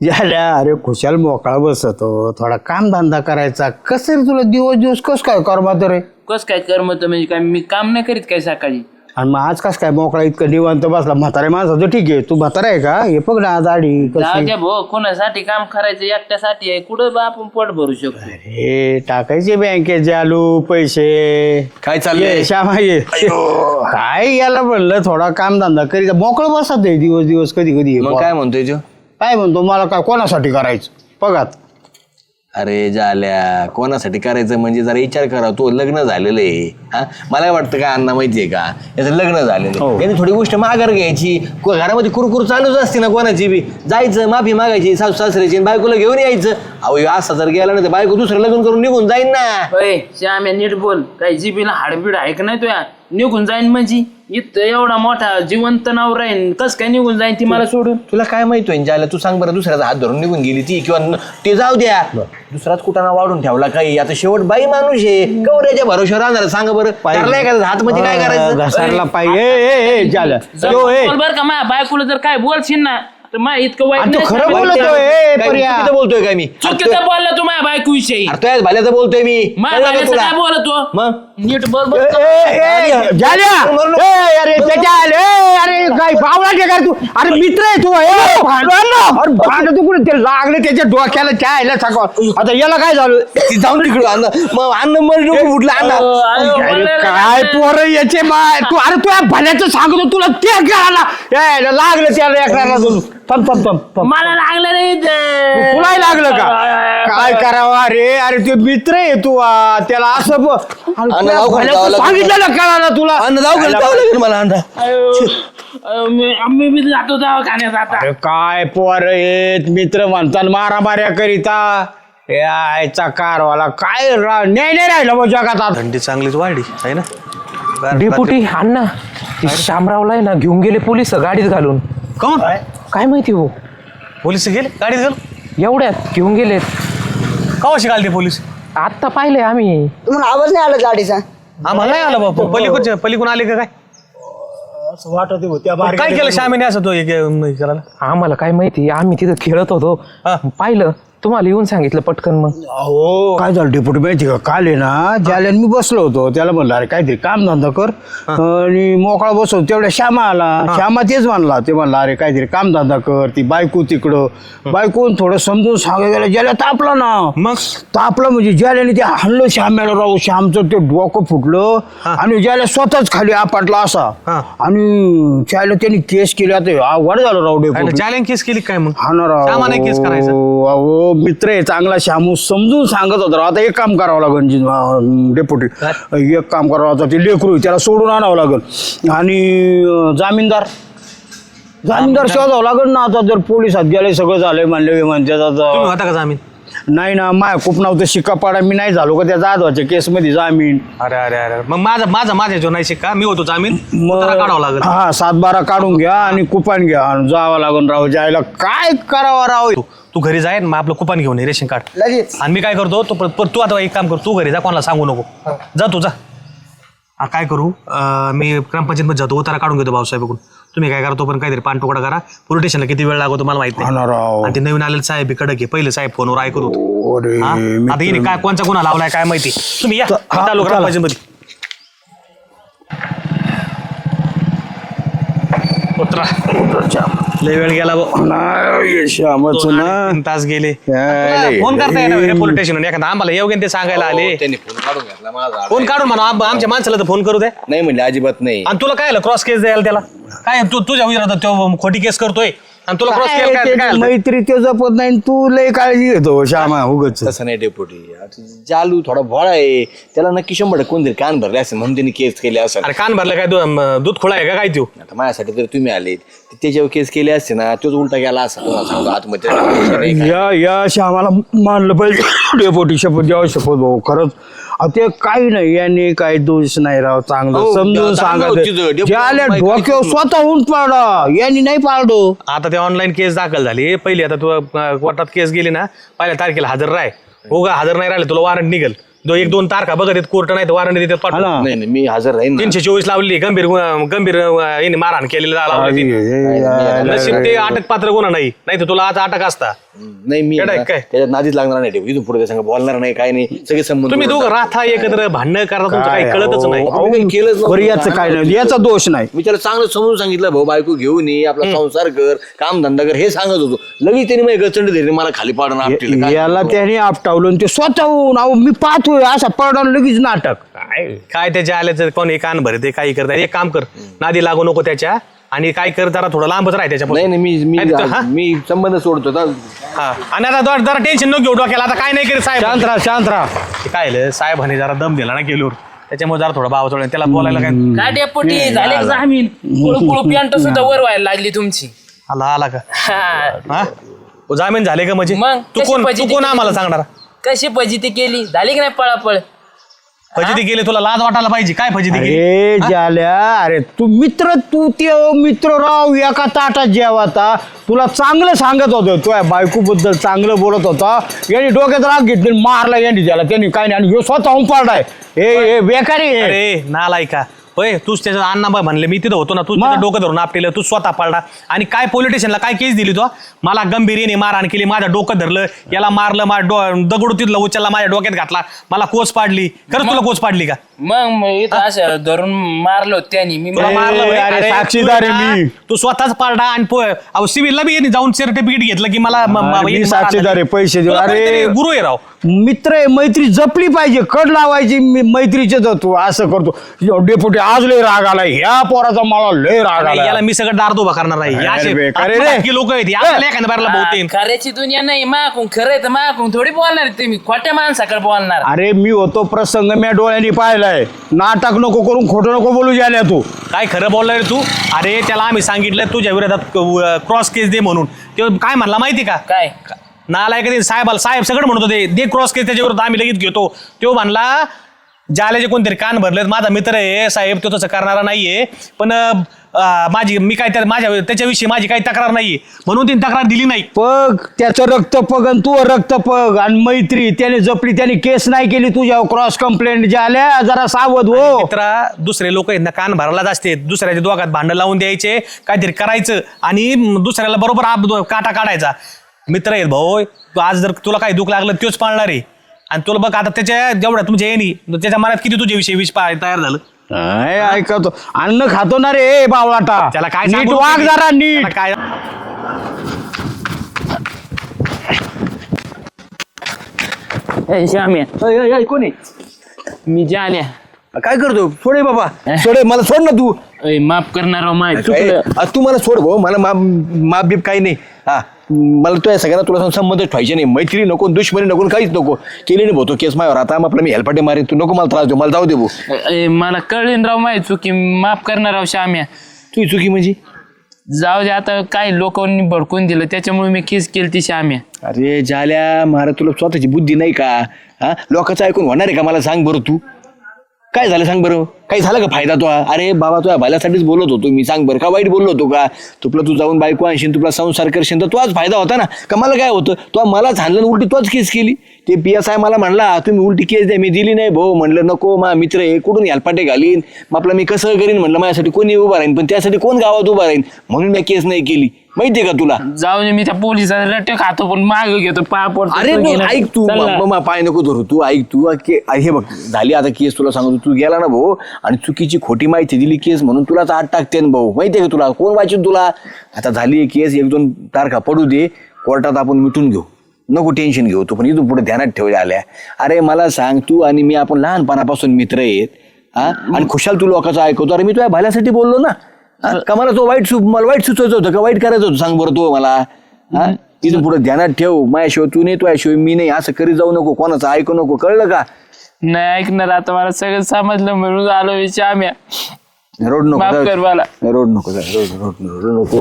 झाल्या अरे खुशाल मोकळा बसतो. थोडा काम धंदा करायचा. कसं रे तुला दिवस दिवस कस काय करमात रे? कस काय करमत म्हणजे काय? मी काम नाही करीत काय सकाळी? आणि मग आज कस काय मोकळा इतकं निवांत बसला? म्हातारे माणसाचं ठीक आहे. तू म्हातारा आहे का? हे बघ ना कशी. द्या भाऊ कोणासाठी काम करायचं? एकट्यासाठी आहे. कुठं बा आपण पोट भरू शकतो? हे टाकायचे बँकेत जालू पैसे. काय चाललंय? ये श्यामा ये. काय याला म्हणलं? थोडा काम धंदा करीत मोकळं बसत आहे दिवस दिवस कधी कधी. मग काय म्हणतोय तो? काय म्हणतो मला काय कोणासाठी करायचं? बघात अरे जाल्या कोणासाठी करायचं म्हणजे जरा विचार करा तो लग्न झालेलं आहे. हा? मला वाटतं का अण्णा माहितीये का? याचं लग्न झालेलं हो. आहे याने थोडी गोष्ट माघार घ्यायची. को- घरामध्ये कुरकुर चालूच असते ना कोणाची बी. जायचं माफी मागायची सासू सासऱ्याची आणि बायकोला घेऊन यायचं. अहो ह्यो असा जर गेला ना तर बायको दुसरं लग्न करून निघून जाईन ना. अय श्याम्या नीट बोल. काय जीबीला हाडबीड आहे का नाही तुया निघून जाईन म्हणजे. इथं एवढा मोठा जिवंत नाव राहीन कस काय निघून जाईन ती मला सोडून? तुला काय माहीत होईन जायला तू सांग बरं दुसऱ्याचा हात धरून निघून गेली ती किंवा न- ते जाऊ द्या. दुसराच कुठाना वाढून ठेवला काही. आता शेवट बाई माणूस आहे. कवऱ्याच्या भरोश्यावर राहणार. सांग बरं. ठरलंय का हात म्हणजे काय करायचं? घसरला पाहिजे. ए, ए, ए, झालं यो, ए. बोल बर का माझ्या बायकोला जर काय बोलशील ना तर माझ्या इतकं वाईट आणि तो नाही खरं. बोलतोय ए, काय पर्या. चुकीचं बोलतोय काय मी? चुकीचं बोलला तू माझ्या बायको विषयी अरे तो भाल्याचं बोलतोय मी. माझ्या बायकोचं तुला? काय बोलतो? मग? नीट बोल ए, बर का? ए, ए, झाल्या ए, अरे आले. ए, अरे काय बावळा ते काय तू? अरे मित्र आहे तू ए, भांडण ना. अरे भांड तू कुठे? ते लागले त्याच्या डोक्याला चायला सकाळ आता याला काय झालं? ती जाऊन तिकडं अन्न मग अन्न मर डोकं फुटलं अन्न अहो, अरे काय. पोर याचे माय? तू अरे तू या भल्याचं सांगतो तुला ते कळाला. ए, लागलं त्याला एकराला थांब थांब थांब थांब मला लागलं नाही ते. तुलाही लागलं का? काय करावं अरे अरे ते मित्र आहे तू आ, त्याला असं ब- अरे लागेल. सांगितलेलं कळालं तुला. अन्न जाऊ जावं लागेल मला अन्न. अयो, अयो, मी आम्ही बी जातो दवाखान्यात आता. अरे काय पोर येत मित्र म्हणतात मारा माऱ्या करिता यायचा कारवाला काय रा- न्याय नाही राहिला मग जगात आता. थंडी चांगलीच वाढली आहे ना? डेपुटी अण्णा ते शामरावला आहे ना घेऊन गेले पोलीस गाडीत घालून. कोण काय? माहिती हो? पोलीस गेले? गाडीत गेलो? एवढ्यात घेऊन गेलेत. कवाशी घालते पोलीस? आत्ता पाहिले आम्ही. तुम्हाला आवाज नाही आला गाडीचा? आम्हाला नाही आलं बाबा पलीकडचे पलीकडून आले का काय? काय केलं श्यामीने असं तो हे करायला? आम्हाला काय माहिती आम्ही तिथं खेळत होतो. पाहिलं. तुम्हाला येऊन सांगितलं पटकन मग. अहो काय झालं डेपुटी माहिती का काल आहे ना ज्याला मी बसलो होतो त्याला म्हणलं अरे काहीतरी काम धंदा कर. आणि मोकळा बसवतो तेवढ्या श्यामा आला. श्यामा तेच म्हणला ते म्हणला अरे काहीतरी काम धंदा कर ती बायको तिकडं. बायकोन थोडं समजून सांगा गेलं ज्याला तापला ना. मग? तापलं म्हणजे ज्याला ते हाणलं श्याम्याला राहू श्यामचं ते डोकं फुटलं. आणि ज्याला स्वतःच खाली आपटला असा. हा. आणि त्याला त्यांनी केस केली आता अवघड झालं राहू डेपुटी जायला केस केली काय मग? हा. श्यामाने केस करायचं? अहो मित्र आहे चांगला श्यामू समजून सांगत होता राव. आता एक काम करावं लागेल डेपुटी एक काम करावं आता ते लेकरू आहे, त्याला सोडून आणावं लागेल. आणि अं, जामीनदार. जामीनदार शोधावं लागेल ना आता जर पोलिसात गेले सगळं झालंय म्हणले म्हणते तुम्ही आता होता का जामीन? नाही ना माय खूप नव्हतं शिक्का पाडा. मी नाही झालो का त्या जाधवाच्या केसमध्ये जामीन? अरे अरे अरे. मग माझा माझा माझ्या जो नाही शिक्का मी होतो जामीन? काढावा लागेल. हा सात बारा काढून घ्या आणि कुपान घ्या. आणि जावं लागेल राव जायला. काय करावं राव? तू तू घरी जाय मग आपलं कुपन घेऊन ये रेशन कार्ड. लगेच. आणि मी काय करतो तू तू आता एक काम कर तू घरी जा कोणाला सांगू नको. जा तू जा. काय करू? अं, मी ग्रामपंचायतमध्ये जातो उतारा काढून घेतो भाऊसाहेबकडून. तुम्ही काय करा तो पण काहीतरी पानटुकडा करा. पोलीस स्टेशनला किती वेळ लागतो मला माहीत ना नाही राव. आणि ते नवीन आलेले साहेब कडक आहे. पहिले साहेब फोनवर ऐकत होतो. अरे हा? आता हिने काय कोणचा गुन्हा लावलाय काय माहिती? तुम्ही या. चला. ग्रामपंचायतमध्ये. उतरा लय वेळ गेला भाऊ. नाही श्यामच दोन ना आणि तीन तास गेले. यायले. फोन करता येणार पोलीस स्टेशन एखादा आम्हाला येऊ ते सांगायला आले. त्यांनी फोन काढून घेतला माझा फोन काढून म्हणा आम- आमच्या माणसाला तर फोन करू दे. नाही म्हणले अजिबात नाही. आणि तुला काय क्रॉस केस द्यायला त्याला? काय तू तुझ्या विचारात तो खोटी केस करतोय. आणि तुला क्रॉस केस काय ते? मैत्री ते जपत नाही आणि तू लय काळजी घेतो श्यामा उगच. तसं नाही डेपुटी आता जालू थोडा भोळा आहे. त्याला नक्की शंभर टक्के कोणतरी कान भरले असेल म्हणून त्यांनी केस केले असेल. अरे कान भरलं काय? दू- म, दूध खोळा आहे का? काय तू आता माझ्यासाठी जर तुम्ही आले त्याच्यावर केस केले असते ना तोच उलटा गेला असता तुम्हाला सांगतो आत्महत्या या या श्यामाला मानलं पाहिजे. डेपोटी शपथ द्यावं शपथ भाऊ खरंच. अहो, ते काही नाही यांनी काही दोष नाही राव चांगलं. हो, समजून तो. सांगा ज्याला डोक्यावर नाही. स्वतःहून पाडा. यांनी नाही पाडो. आता ते ऑनलाईन केस दाखल झाली. पहिली आता तू अ, कोर्टात केस गेली ना पहिल्या तारखेला हजर राह हो का हजर नाही राहिले तुला वॉरंट निघेल. दो एक दोन तारखा बघत आहेत कोर्ट नाही तर वॉरंट देतात हा पाठवून. ना नाही नाही मी हजर राहीन ना. तीनशे चोवीस लावली गंभीर गु- गंभीर अ, याने मारहाण केलेलं लावली अरे, तिने. नशीब ते अटक पात्र गुन्हा नाही नाही तर तुला आता अटक असता नाही मी येडा आहे ना, काय? त्याच्यात नादीच लागणार नाही ठेव इथून पुढे त्या संग बोलणार नाही काय नाही सगळे संबंध तुम्ही दोघं राहता एकत्र भांडणं करता तुमचं काही काय, कळतच नाही टाक. मी काही केलंच नव्हतं. बरं याचं काय नाही याचा दोष नाही मी त्याला चांगलं समजून सांगितलं भाऊ बायको घेऊन ये आपला संसार कर काम धंदा कर हे सांगत होतो लगेच त्याने मग गचंड धरले मला खाली पाडणं आपटीला. काय याला? त्याने आपटावलं आणि ते स्वतःहून अहो मी पाहतोय असा पडणार लगेच नाटक. काय? काय त्याच्या आल्याचं कोण एक कान भरते काही करता एक काम कर नादी लागू नको त्याच्या आणि काय कर जरा थोडं लांबच राह त्याच्या नाही नाही मी तो- हा? मी मी संबंध सोडतो तर आणि आता जरा- जरा टेन्शन नको घेऊ डोक्याला. आता काय नाही साहेब. शांत राहा शांत राहा. ते काय झालं, साहेबांनी जरा दम दिला ना गेल्यावर. त्याच्यामुळे जरा थोडा भाव चढला त्याला बोलायला काय? काय डेपुटी? झाले का जामीन पॅन्ट सुद्धा वर व्हायला लागली तुमची. आला आला का? हा. हा? जामीन झाले का म्हणजे? मग तू कशी कोण तू फजिती कोण आम्हाला? सांगणार? कशी फजिती केली? झाली की नाही पळापळ? फजिती गेले तुला लाज वाटायला पाहिजे. काय फजिती गेली अरे जाल्या अरे तू मित्र तू ते मित्र राव एका ताटात जेवाता. तुला चांगलं सांगत होतं तुझ्या बायको बद्दल चांगलं बोलत होता. यांनी डोक्यात राग घेतली मारला यांनी त्याला. त्यांनी काय नाही आणि ह्यो स्वतःहून पाडलाय हे हे बेकारी आहे. अरे नालायका. होय तूच त्याच्या अण्णा म्हणले मी तिथं होतो ना तू मग? त्याचं डोकं धरून आपलेलं तू स्वतः पाळला आणि काय पोलिटिशियनला काय केस दिली तो मला गंभीर मारहाण केली माझं डोकं धरलं याला मारलं माझ्या डो दगड तिथलं उचलला माझ्या डोक्यात घातला मला कोच पाडली खरंच तुला कोच पाडली का मग मग इथं असं धरून मारलो त्यांनी मी तुला ए, मारलं होय? अरे, अरे, साक्षीदार तू आहे ना, मी. तू स्वतःच पारडा आणि पो- अहो सिव्हिलला बी यांनी जाऊन सर्टिफिकेट घेतलं की मला म- म- अरे, मी यांनी साक्षीदार आहे, पैसे देऊ. तुला अरे. गुरु आहे राव मित्र आहे मैत्री जपली पाहिजे कड लावायची मी मैत्रीचे तू असं करतो डेपुटी आज लय राग आलाय. ह्या पोराचा मला लय राग आलाय. याला मी सगळं दार उभा करणार आहे अरे, आहे रे. लोक आहेत? याला एखाद्या बारला बहुतेक. खऱ्याची दुनिया नाही माकून खरं तर माकून थोडी बोलणार तुम्ही. खोट्या माणसाकडे बोलणार. अरे मी होतो प्रसंग मी डोळ्यांनी पाहिलाय. नाटक नको करून खोटं नको बोलू जाल्या तू. काय खरं बोललाय रे तू? अरे त्याला आम्ही सांगितलं तुझ्या विरोधात क्रॉस केस दे म्हणून. तो काय म्हणला माहिती का? काय? नालायक ते साहेबाला साहेब सगळं म्हणत होते दे क्रॉस केस त्याच्या विरोधात आम्ही लगेच घेतो. तो म्हणला जाल्याचे कोणतरी कान भरलेत. माझा मित्र आहे साहेब तो तसं करणारा नाहीये. पण अं, माझी मी काय त्या माझ्या त्याच्याविषयी माझी काही तक्रार नाहीये. म्हणून तिने तक्रार दिली नाही. पग त्याचं रक्त पग आणि तू रक्त पग आणि मैत्री. त्याने जपली त्याने केस नाही केली तुझ्या क्रॉस कंप्लेंट झाल्या जरा सावध हो. मित्रा दुसरे लोक आहेत ना कान भरायलाच असते. दुसऱ्याच्या दोघात भांडण लावून द्यायचे काहीतरी करायचं आणि दुसऱ्याला बरोबर आप काटा काढायचा. मित्र आहेत भाऊ आज जर तुला काही दुःख लागलं तोच पाळणार. आहे आणि तुला बघ आता त्याच्या जेवढ्या तुमच्या येणी त्याच्या मनात किती तुझ्याविषयी विष पा- तयार झालं? काय ऐकतो. अन्न खातो ना रे बावळाटा. त्याला काय नीट सांगू वाग तुम्ही? जरा त्याला नीट. काय? ए, श्याम्या कोणी मी काय करतो? सोडे बाबा. सोडे मला सोड ना तू. ए, माफ करणार हो, माय? चुकलं. तू मला सोड भाऊ. मला माप माप बीप काही नाही. हा. मला तो या सगळ्यांना तुला संबंध ठेवायचे नाही. मैत्री नको दुश्मनी नको काहीच नको. केली नाही भाऊ तो केस माझ्यावर आता आपलं मी हेलपाटे मारेन. तू नको मला त्रास देऊ. मला जाऊ दे भाऊ. ए, मला कळेन राव माय चुकी. माफ करणार राव श्याम्या. तू चुकी म्हणजे? जाऊ दे आता काही लोकांनी भडकून दिलं. त्याच्यामुळे मी किस केली ती श्याम्या. अरे झाल्या महाराज तुला स्वतःची बुद्धी नाही का? हा? लोकांचं ऐकून होणार आहे का? मला सांग बरं तू. काय झालं सांग बरं? काही झालं का फायदा तो अरे बाबा तुझ्या भाल्यासाठीच बोलत होतो मी. सांग बरं का वाईट बोललो होतो का? तुला तू जाऊन बायको आणशील तुला संसार करशील तर तोच फायदा होता ना? का मला काय होतं? तो मला झालं उलटी तोच केस केली? ते पी एस आय मला म्हणला तुम्ही उलटी केस द्या मी दिली नाही भाऊ. म्हणलं नको मा मित्र हे कुठून यालपाटे घालीन? मग आपला मी कसं करीन? म्हणलं माझ्यासाठी कोणी उभा राहीन पण त्यासाठी कोण गावात उभा राहीन? म्हणून मी केस नाही केली. माहितीये का तुला जाऊ दे मी त्या पोलिसाचा रट्टे खातो पण माग घेतो पाय पडतो अरे तो. ऐक तू. मग पाय नको धरू तू ऐक तू के- हे बघ झाली आता केस तुला सांगतो तू गेला ना भाऊ आणि चुकीची खोटी माहिती दिली केस म्हणून तुला तर आत टाकते ना भाऊ माहितीये का तुला कोण वाचून तुला आता झाली केस एक दोन तारखा पडू दे कोर्टात आपण मिटून घेऊ नको टेन्शन घेऊ तू पण इथून पुढे ध्यानात ठेवल्या आल्या अरे मला सांग तू आणि मी आपण लहानपणापासून मित्र आहेत हा आणि खुशाल तू लोकांचं ऐकवतो अरे मी तुझ्या भाल्यासाठी बोललो ना? का मला तो वाईट सु मला वाईट सुचवायचं होतं का? वाईट करायचं होतं? सांग बरं तू मला. हा? तिथून पुढे ध्यानात ठेव. माझ्याशिवाय तू नाही तुझ्याशिवाय मी नाही. असं करीत जाऊ नको. कोणाचं ऐकू नको. कळलं का? नाही ऐकणार. आता मला सगळं समजलं. म्हणून आलो मी श्याम्या रोड नको. कर मला. रोड नको. रोड रोड रोड नको.